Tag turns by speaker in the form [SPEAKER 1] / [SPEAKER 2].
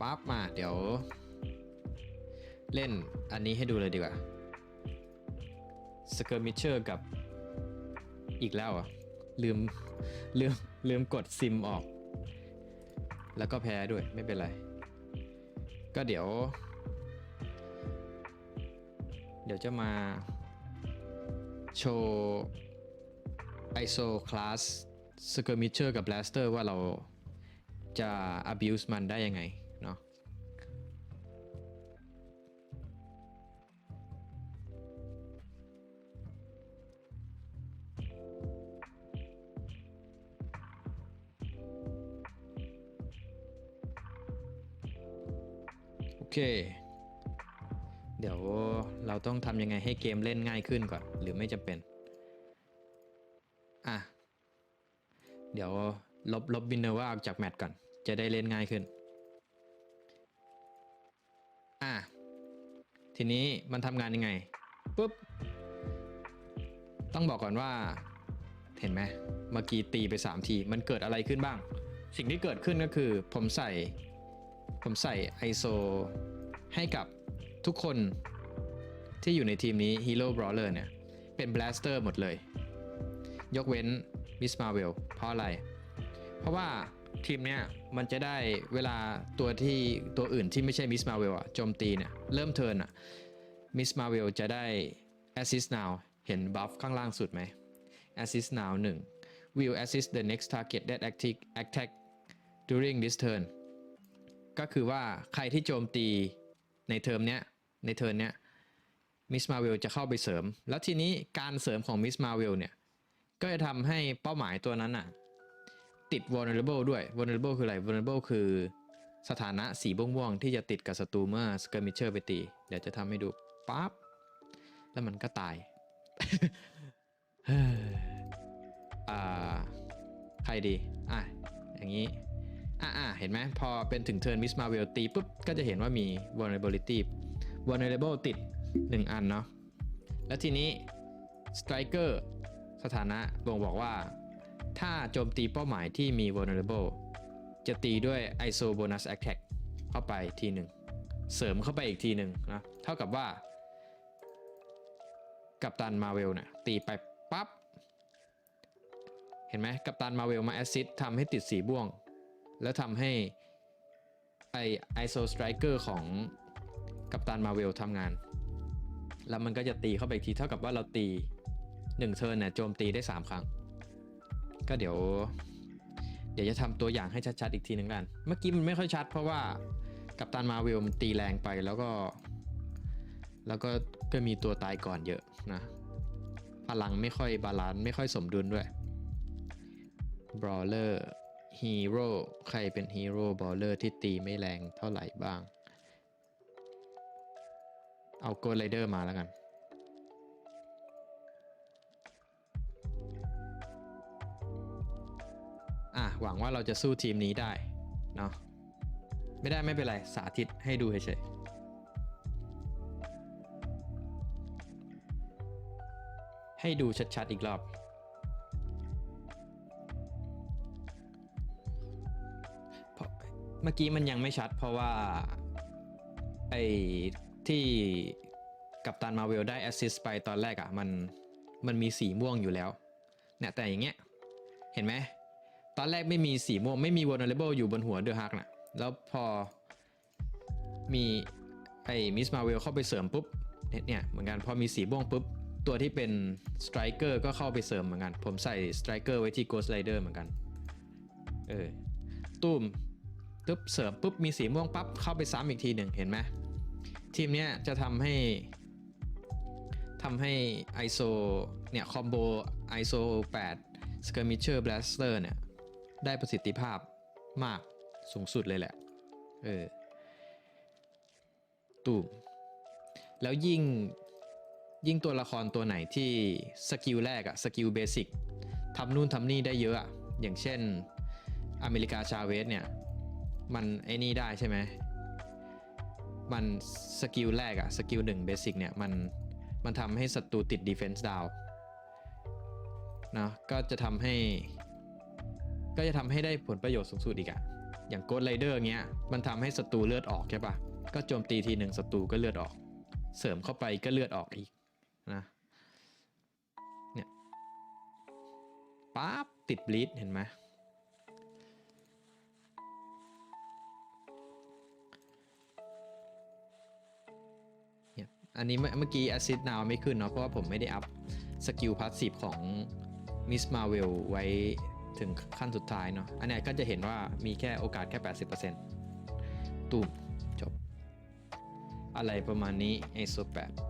[SPEAKER 1] ปั๊บมาเดี๋ยว เล่นอันนี้ให้ดูเลยดีกว่าสเกอร์มิเชอร์กับอีกแล้วอะลืมลืมลืมกดซิมออก แล้วก็แพ้ด้วยไม่เป็นไร ก็เดี๋ยว เดี๋ยวจะมาโชว์ ISO class skirmisher กับ blaster ว่าเราจะ abuse มันได้ยังไง เนาะโอเค เดี๋ยวเราต้องทำยังไงให้เกมเล่นง่ายขึ้นก่อน หรือไม่จำเป็น อะ เดี๋ยวลบลบบินเนอร์ว่าออกจากแมตช์ก่อน จะได้เล่นง่ายขึ้น ทีนี้มันทำงานยังไงปุ๊บต้องบอกก่อนว่า เห็นไหมเมื่อกี้ตีไป 3 ที มันเกิดอะไรขึ้นบ้าง สิ่งที่เกิดขึ้นก็คือ ผมใส่ ผมใส่ ISO ให้กับทุกคนที่อยู่ในทีมนี้ Hero Brawler เนี่ย เป็น Blaster หมดเลย ยกเว้น Miss Marvel เพราะอะไร เพราะว่า ทีมเนี้ยมันจะได้เวลาตัวที่ตัวอื่นที่ไม่ใช่ Miss Marvel อะโจมตีเนี่ยเริ่มเทิร์นอะ Miss Marvel จะได้ Assist Now เห็นบัฟข้างล่างสุดไหม Assist Now 1 will assist the next target that attack attack during this turn ก็คือว่าใครที่โจมตีในเทอมเนี้ยในเทิร์นเนี้ยมิสมาเวลจะเข้าไปเสริม แล้วทีนี้การเสริมของมิสมาเวลเนี่ย ก็จะทำให้เป้าหมายตัวนั้นอะ ติด vulnerable ด้วย vulnerable คืออะไร vulnerable คือสถานะสีม่วงๆที่จะติดกับศัตรูเมื่อ skirmisher ไปตี เดี๋ยวจะทำให้ดูปั๊บแล้วมันก็ตายอ่าใครดี อะ อย่างนี้ อะอะเห็นไหม พอเป็นถึงเทิร์นมิสมาเวลตีปุ๊บ ก็จะเห็นว่ามี vulnerability vulnerable ติด 1 อันเนาะ แล้วทีนี้ striker สถานะบ่งบอกว่า ถ้าโจมตีเป้าหมายที่มี vulnerable จะตีด้วย iso bonus attack เข้าไปทีหนึ่ง เสริมเข้าไปอีกทีหนึ่งนะ เท่ากับว่า กัปตันมาเวลเนี่ยตีไปปั๊บ เห็นไหมกัปตันมาเวลมาแอสซิดทำให้ติดสีม่วง แล้วทำให้ไอไอโซสไตรเกอร์ของกัปตันมาเวลทำงาน แล้วมันก็จะตีเข้าไปทีเท่ากับว่าเราตี 1 เทิร์นเนี่ยโจมตีได้ 3 ครั้ง ก็เดี๋ยว เดี๋ยวจะทำตัวอย่างให้ชัดๆอีกทีหนึ่งกันเมื่อกี้มันไม่ค่อยชัด เพราะว่ากัปตันมาเวลมันตีแรงไปแล้วก็ แล้วก็ก็มีตัวตายก่อนเยอะนะพลังไม่ค่อยบาลานซ์ไม่ค่อยสมดุลด้วยบรอเลอร์ฮีโร่ใครเป็นฮีโร่บรอเลอร์ที่ตีไม่แรงเท่าไหร่บ้าง เอาโกลไรเดอร์มาแล้วกัน หวังว่าเราจะสู้ทีมนี้ได้เนาะไม่ได้ไม่เป็นไร สาธิตให้ดูเฉยๆให้ดูชัดๆอีกรอบ เมื่อกี้มันยังไม่ชัดเพราะว่า ไอ้ที่กัปตันมาเวลได้แอสซิสต์ไปตอนแรกอะ่ะมันมันมีสีม่วงอยู่แล้วเนี่ยแต่อย่างเงี้ย เห็นไหม ตอนแรกไม่มีสีม่วงไม่มี vulnerable อยู่บนหัวเดอะฮักน่ะแล้วพอมีไอ้มิสมาเวลเข้าไปเสริมปุ๊บเนี่ยเนี่ยเหมือนกันพอมีสีม่วงปุ๊บ ตัวที่เป็นสไตรเกอร์ก็เข้าไปเสริมเหมือนกัน ผมใส่สไตรเกอร์ไว้ที่ Ghost Rider เหมือนกันเออตุ้มตึ๊บเสริมปุ๊บมีสีม่วงปั๊บเข้าไปซ้ำอีกทีหนึ่งเห็นไหมทีมเนี้ยจะทำให้ทำให้ ISO เนี่ยคอมโบ ISO 8 Skirmisher Blaster เนี่ย ได้ประสิทธิภาพมากสูงสุดเลยแหละ เออตูมแล้วยิ่งยิ่งตัวละครตัวไหนที่สกิลแรกอะสกิลเบสิกทำนู่นทำนี่ได้เยอะอะอย่างเช่นอเมริกาชาเวสเนี่ย มันไอ้นี่ได้ใช่ไหมมันสกิลแรกอะสกิลหนึ่งเบสิกเนี่ยมันมันทำให้ศัตรูติด Defense Down นะก็จะทำให้ ก็จะทำให้ได้ผลประโยชน์สูงสุดอีกอะอย่างโกดไรเดอร์เงี้ย มันทำให้ศัตรูเลือดออกใช่ปะก็โจมตีทีหนึ่งศัตรูก็เลือดออก เสริมเข้าไปก็เลือดออกอีกนะเนี่ยปั๊บติดบลีดเห็นไหมเนี่ยอันนี้เมื่อกี้ Assist Now ไม่ขึ้นเนาะเพราะว่าผมไม่ได้อัพสกิลพาสซีฟของ Miss Marvel ไว้ ถึงขั้นสุดท้ายเนาะอันนี้ก็จะเห็นว่ามีแค่โอกาสแค่ 80%ตูมจบ อะไรประมาณนี้ ISO 8